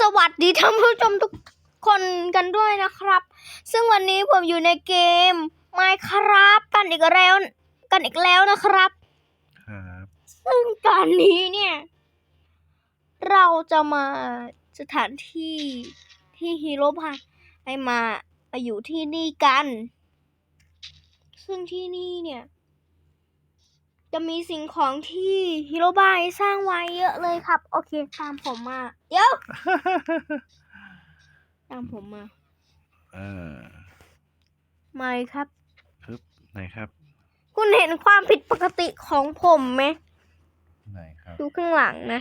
สวัสดีท่านผู้ชมทุกคนกันด้วยนะครับ ซึ่งวันนี้ผมอยู่ในเกม Minecraft กันอีกแล้วกันอีกแล้วนะครับ ครับ ซึ่งตอนนี้เนี่ย เราจะมาสถานที่ที่ฮีโร่พาให้มามาอยู่ที่นี่กัน ซึ่งที่นี่เนี่ย จะมีสิ่งของที่ฮีโร่บายสร้างไว้เยอะเลยครับ โอเคตามผมมา เดี๋ยว ตามผมมาเออไม่ครับปึ๊บไหนครับ คุณเห็นความผิดปกติของผมไหมไหนครับดูข้างหลังนะ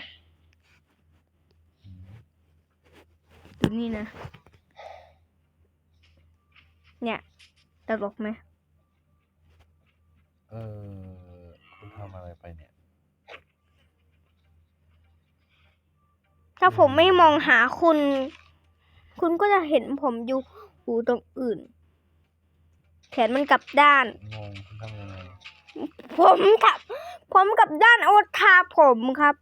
อืมดูนี่นะ เนี่ยตลกไหมเออคุณ ทำอะไรไปเนี่ย ถ้าผมไม่มองหาคุณ คุณก็จะเห็นผมอยู่หูตรงอื่น แขนมันกลับด้าน งงคุณทำยังไงผมกลับผมกลับด้านเอาทาผมครับ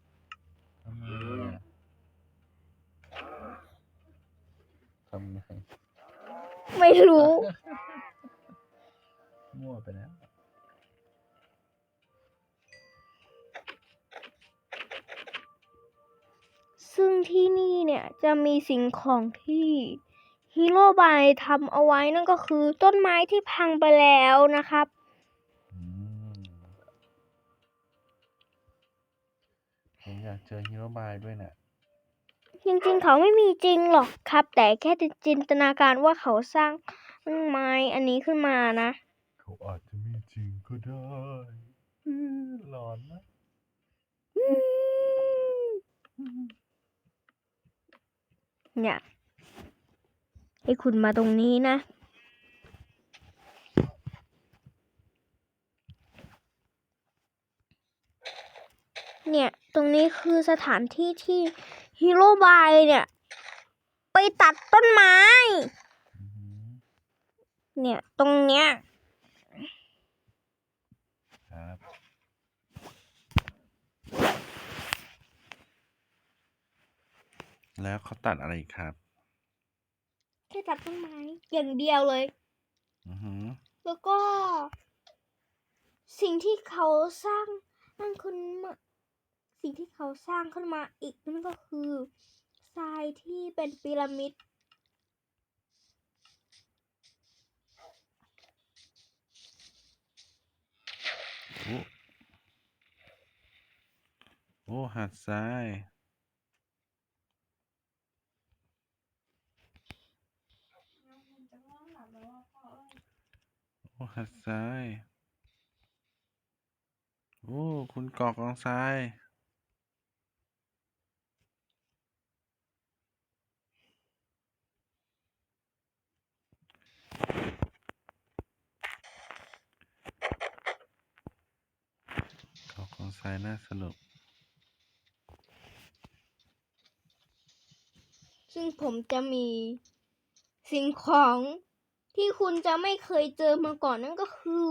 ทำยังไงอะทำยังไงไม่รู้ มั่วไปแล้ว ซึ่งที่นี่เนี่ยจะมีสิ่งของที่ฮีโร่บายทำเอาไว้นั่นก็คือต้นไม้ที่พังไปแล้วนะครับอืมผมอยากเจอฮีโร่บายด้วยน่ะจริงๆเขาไม่มีจริงหรอกครับ แต่แค่จินตนาการว่าเขาสร้างต้นไม้อันนี้ขึ้นมานะ เขาอาจจะมีจริงก็ได้อือหลอนนะ เนี่ยให้คุณมาตรงนี้นะ เนี่ยตรงนี้คือสถานที่ที่ฮีโร่บายเนี่ย ไปตัดต้นไม้ เนี่ย ตรงเนี้ยครับ แล้วเขาตัดอะไรอีกครับ แค่ตัดต้นไม้ อย่างเดียวเลย อือหือ แล้วก็ สิ่งที่เขาสร้างนั่นขึ้นมาสิ่งที่เขาสร้างขึ้นมาอีกนั่นก็คือทรายที่เป็นพีระมิด โอ้โอ้หาดทราย โอ้หาดทรายโอ้คุณกอกกองทรายกอกกองทรายน่าสนุก ซึ่งผมจะมีสิ่งของ ที่คุณจะไม่เคยเจอมาก่อนนั่นก็คือ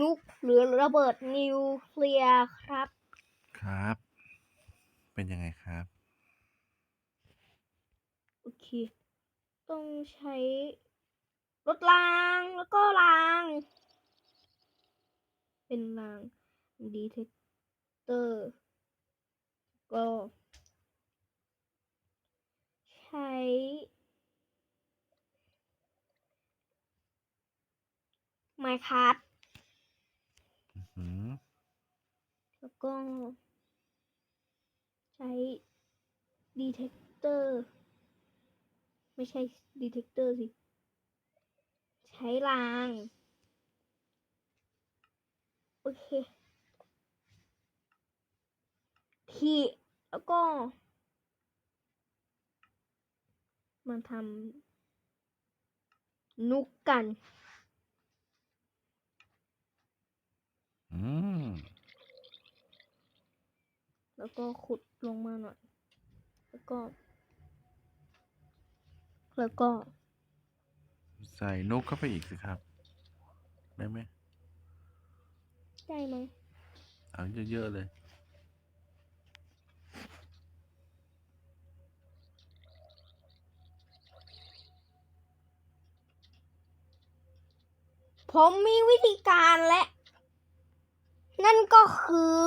นุกหรือระเบิดนิวเคลียร์ครับ ครับ เป็นยังไงครับ โอเค ต้องใช้รถรางแล้วก็ราง เป็นรางดีเทคเตอร์ก็ ใช้ ไมค์คัทอืมแล้วก็ใช้ดีเทคเตอร์ ไม่ใช่ดีเทคเตอร์สิ ใช้ราง โอเคขีแล้วก็มาทำนุกกัน แล้วก็ขุดลงมาหน่อย แล้วก็ แล้วก็ ใส่นกเข้าไปอีกสิครับ ได้ไหมได้ไหมเอาเยอะๆเลยผมมีวิธีการและ นั่นก็คือ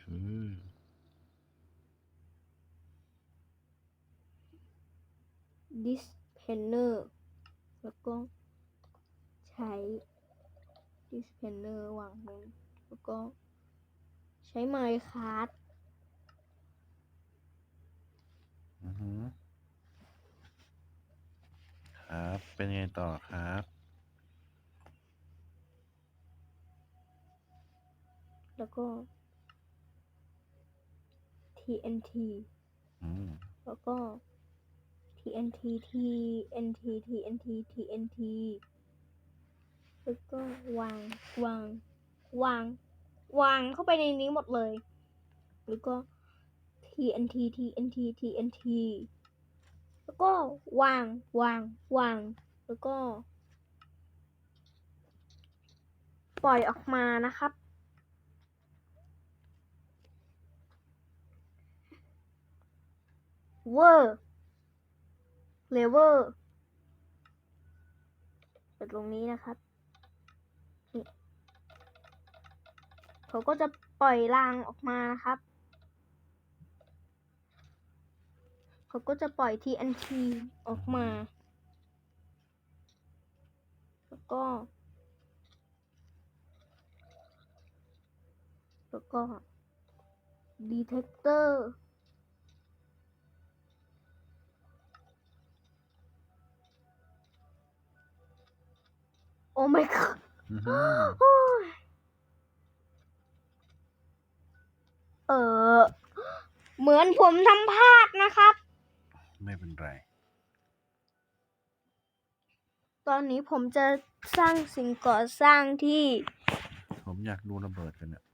คือ dispenser แล้วก็ใช้ dispenser วางลงแล้วก็ใช้ไมค์คัสอือหือครับ เป็นไงต่อครับ แล้วก็ TNT อืมแล้วก็ TNT TNT TNT TNT แล้วก็วางวาง วาง วางเข้าไปในนี้หมดเลย แล้วก็ TNT TNT TNT แล้วก็วางวาง วาง แล้วก็ ปล่อยออกมานะครับ เวอร์เลเวอร์เปิดตรงนี้นะครับนี่เขาก็จะปล่อยรางออกมานะครับ เขาก็จะปล่อย TNT ออกมา แล้วก็ แล้วก็ detector โอ้ my god อือหื อโอ้ยเออ เหมือนผมทำพลาดนะครับ ไม่เป็นไร ตอนนี้ผมจะสร้างสิ่งก่อสร้างที่ ผมอยากดูระเบิดกันเนี่ย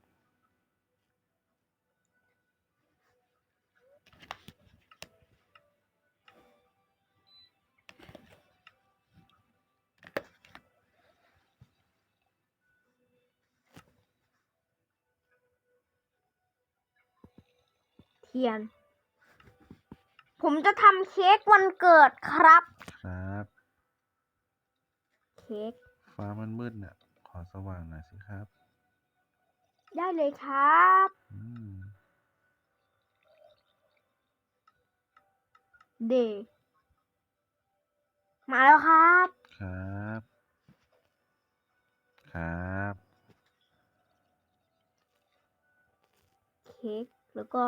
ทียน ผมจะทำเค้กวันเกิดครับ ครับ เค้กฟ้ามันมืดเนี่ยขอสว่างหน่อยสิครับ ได้เลยครับ อืมเดย์มาแล้วครับ ครับ ครับ เค้กแล้วก็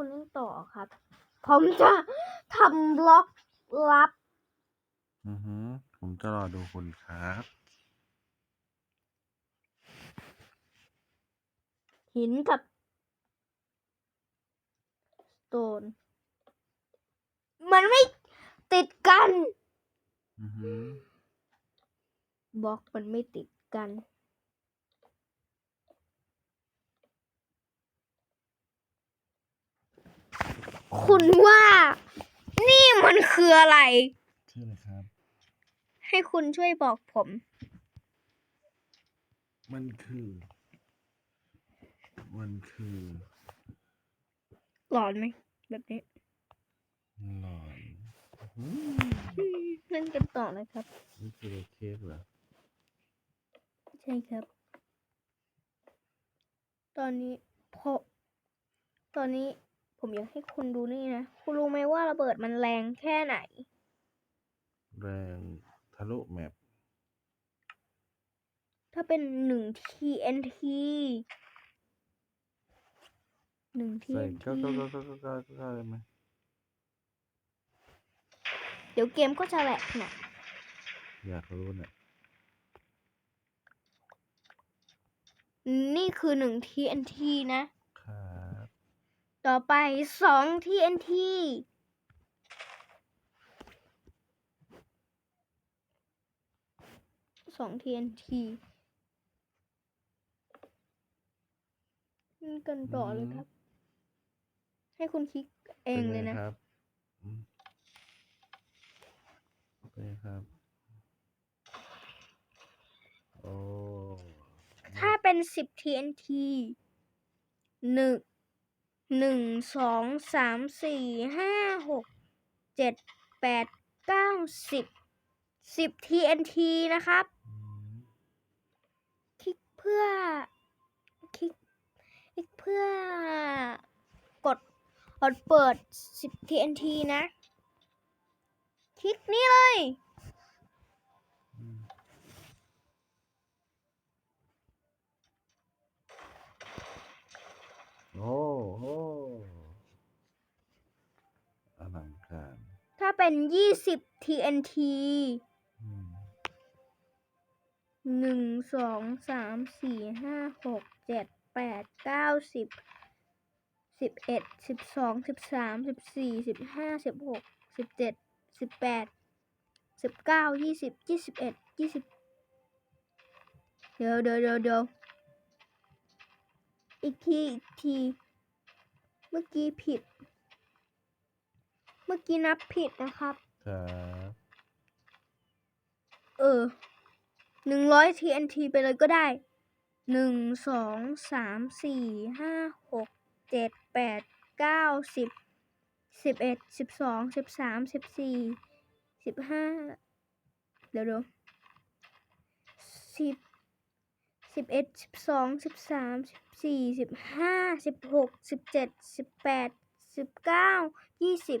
คุณเล่นต่อครับ ผมจะทำบล็อกลับ อือหือผมจะรอดูคุณครับ หินกับสโตนมันไม่ติดกัน อือหือบล็อกมันไม่ติดกัน คุณว่า นี่มันคืออะไร ชื่ออะไรครับ ให้คุณช่วยบอกผม มันคือ มันคือหลอนไหมแบบนี้หลอนอืมอืมเล่นกันต่อเลยครับ นี่คือเค้กเหรอใช่ครับ ตอนนี้พอตอนนี้ ผมอยากให้คุณดูนี่นะ คุณรู้ไหมว่าระเบิดมันแรงแค่ไหน แรงทะลุแมปถ้าเป็นหนึ่ง TNT หนึ่ง ใส่ TNT เก้าเก้าเก้าเก้าเก้าเก้าเก้าได้ไหมเดี๋ยวเกมก็จะแหลกนะอยากรู้เนี่ยนี่คือหนึ่ง TNT นะครับ ต่อไปสอง TNT สอง TNT นี่กันต่อเลยครับ ให้คุณคลิกเองเลยนะ ป็ไครับอืมเป็นไงครับ โอ้ ถ้าเป็นสิบ TNT หนึ่ง หนึ่งสองสามสี่ห้าหกเจ็ดแปดเก้าสิบสิบ TNT นะครับอืมคลิกเพื่อ คลิกคลิกเพื่อกดกดเปิด10 TNT นะ คลิกนี้เลย อืมโอ้โหอลังการ ถ้า เป็น20 TNT หนึ่งสองสามสี่ห้าหกเจ็ดแปดเก้าสิบสิบเอ็ดสิบสองสิบสามสิบสี่สิบห้าสิบหกสิบเจ็ดสิบแปดสิบเก้ายี่สิบยี่สิบเอ็ดยี่สิบเดี๋ยวเดี๋ยวเดี๋ยวเดี๋ยวอีกที อีกที เมื่อกี้ผิด เมื่อกี้นับผิดนะครับ ครับเออหนึ่งร้อย TNT ไปเลยก็ได้หนึ่งสองสามสี่ห้าหกเจ็ดแปดเก้าสิบสิบเอ็ดสิบสองสิบสามสิบสี่สิบห้าเดี๋ยวเดี๋ยวสิบสิบเอ็ดสิบสองสิบสามสิบสี่สิบห้าสิบหกสิบเจ็ดสิบแปดสิบเก้ายี่สิบ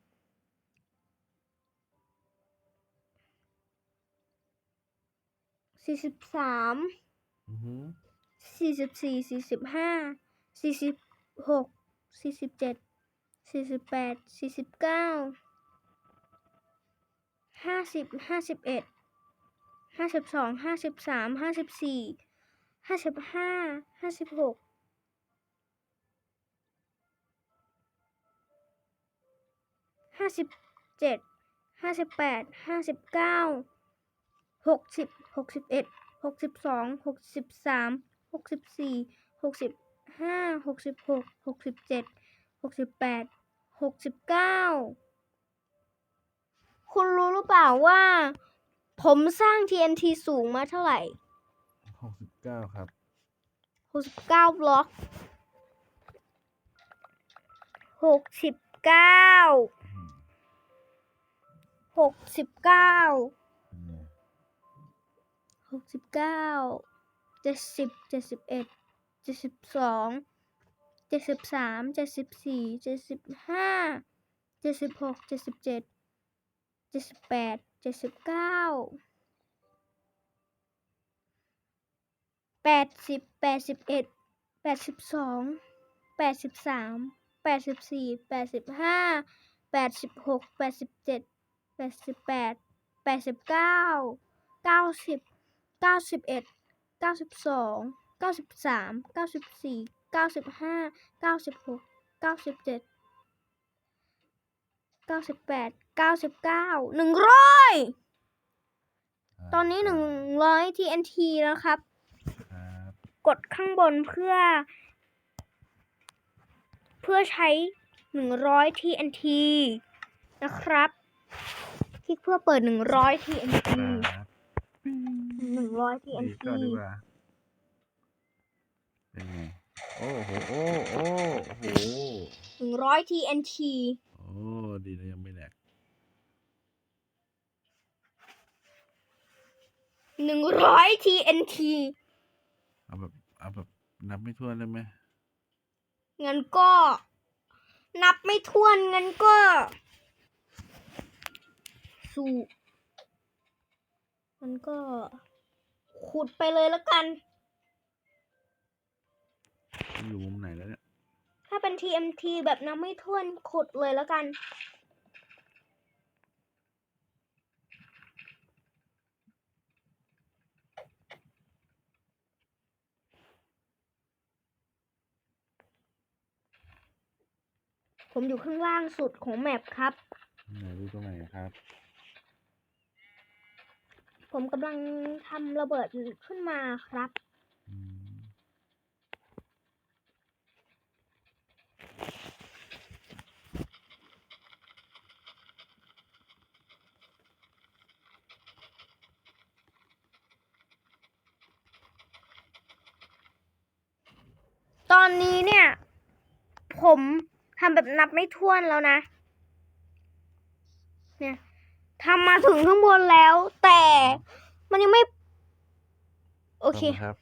สี่สิบสามอือหือสี่สิบสี่สี่สิบห้าสี่สิบหกสี่สิบเจ็ดสี่สิบแปดสี่สิบเก้าห้าสิบห้าสิบเอ็ดห้าสิบสองห้าสิบสามห้าสิบสี่ห้าสิบห้าห้าสิบหกห้าสิบเจ็ดห้าสิบแปดห้าสิบเก้า หกสิบหกสิบเอ็ดหกสิบสองหกสิบสามหกสิบสี่หกสิบห้าหกสิบหกหกสิบเจ็ดหกสิบแปดหกสิบเก้าคุณรู้หรือเปล่าว่า ผมสร้าง TNT สูงมาเท่าไหร่หกสิบเก้าครับหกสิบเก้าบล็อกหกสิบเก้าอืมหกสิบเก้าเป็นไง หกสิบเก้าเจ็ดสิบเจ็ดสิบเอ็ดเจ็ดสิบสองเจ็ดสิบสามเจ็ดสิบสี่เจ็ดสิบห้าเจ็ดสิบหกเจ็ดสิบเจ็ดเจ็ดสิบแปดเจ็ดสิบเก้าแปดสิบแปดสิบเอ็ดแปดสิบสองแปดสิบสามแปดสิบสี่แปดสิบห้าแปดสิบหกแปดสิบเจ็ดแปดสิบแปดแปดสิบเก้าเก้าสิบ เก้าสิบเอ็ดเก้าสิบสองเก้าสิบสามเก้าสิบสี่เก้าสิบห้าเก้าสิบหกเก้าสิบเจ็ดเก้าสิบแปดเก้าสิบเก้าหนึ่งร้อยาตอนนี้หนึ่งร้อย TNT แล้วครับครับ กดข้างบนเพื่อ เพื่อใช้หนึ่งร้อย TNT นะครับ คลิกเพื่อเปิดหนึ่งร้อย TNT ครับหนึ่ งร้อยดี TNT ก็ดีกว่าเป็นไงโอ้โหโอ้โอ้โหหนึ่งร้อย TNT โอ้ดีนะยังไม่แหลกหนึ่งร้อย TNT เอาแบบเอาแบบนับไม่ถ้วนได้ไหมงั้นก็ นับไม่ถ้วนงั้นก็สู้มันก็ ขุดไปเลยแล้วกันมัน อยู่มุมไหนแล้วเนี่ย ถ้าเป็น TMT แบบนับไม่ถ้วนขุดเลยแล้วกันผมอยู่ข้างล่างสุดของแมปครับ ไหนดูตรงไหนครับ ผมกำลังทำระเบิดขึ้นมาครับ ตอนนี้เนี่ย ผมทำแบบนับไม่ถ้วนแล้วนะ เนี่ยทำมา ถึงข้างบนแล้ว แต่มันยังไม่ โอเคทำไมครับ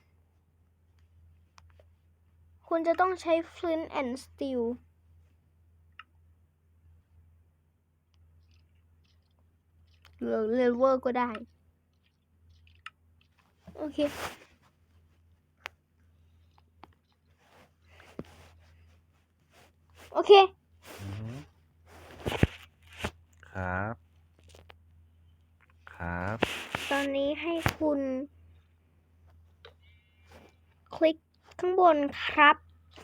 คุณจะต้องใช้ flint and steel หรือ lever ก็ได้ โอเคโอเคอือฮึครับครับ ตอ นนี้ให้คุณ คลิกข้างบนครับ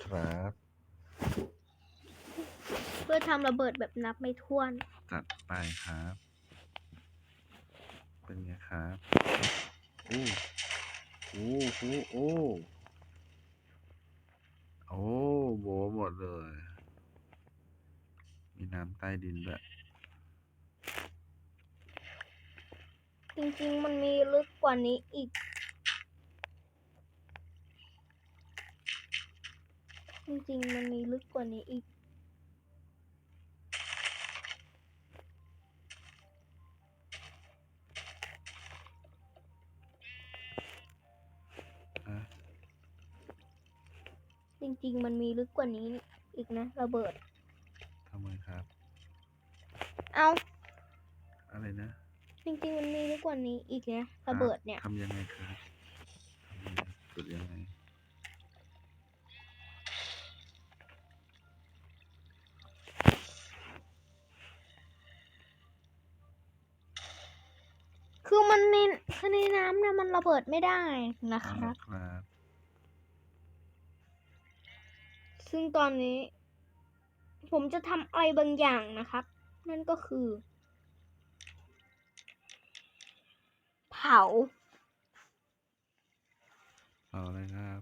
ครับ เพื่อทำระเบิดแบบนับไม่ถ้วน จัดไปครับ เป็นไงครับโอ้โอ้โอ้โอ้โอ้โบหมดเลย มีน้ำใต้ดินด้วย จริงๆ มันมีลึกกว่านี้อีก จริงๆ มันมีลึกกว่านี้อีกอะจริงๆ มันมีลึกกว่านี้อีกนะระเบิดทำไมครับ เอาอะไรนะ จริงๆมันมีลึกกว่านี้อีกนะคระเบิดเนี่ยทำยังไงครับทำยังไงกดยังไงคือมันในคือในน้ำเนี่ยมันระเบิดไม่ได้นะคเอารัละบครับ ซึ่งตอนนี้ ผมจะทำอะไรบางอย่างนะครับ นั่นก็คือ เผาเอาอะไรครับ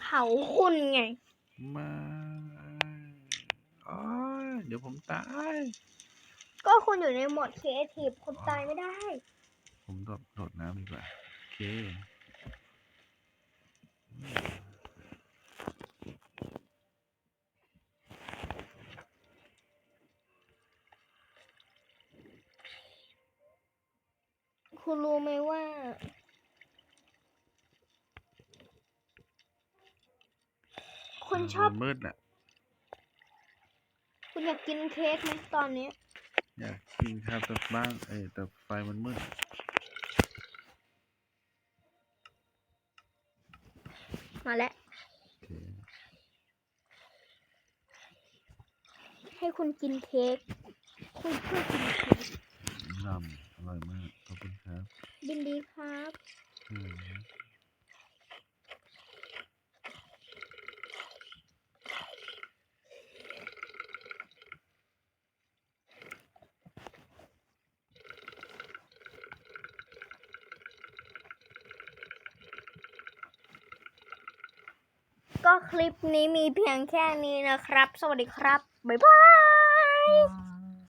เผาคุณไง มาอ๋อเดี๋ยวผมตาย ก็คุณอยู่ในโหมดครีเอทีฟคุณตายไม่ได้ ผมโดดโดดน้ำดีกว่า โอเค คุณรู้ไหมว่าคุณชอบมันมืดน่ะ คุณอยากกินเค้กไหมตอนนี้ อยากกินครับแต่บ้านเอ้ยแต่ไฟมันมืด มาแล้ว โอเคให้คุณกินเค้ก คุณเพื่อกินเค้ก นำอ ร่อยมาก ขอบคุณครับยินดีครับอืมก็คลิปนี้มีเพียงแค่นี้นะครับ สวัสดีครับ บ๊ายบาย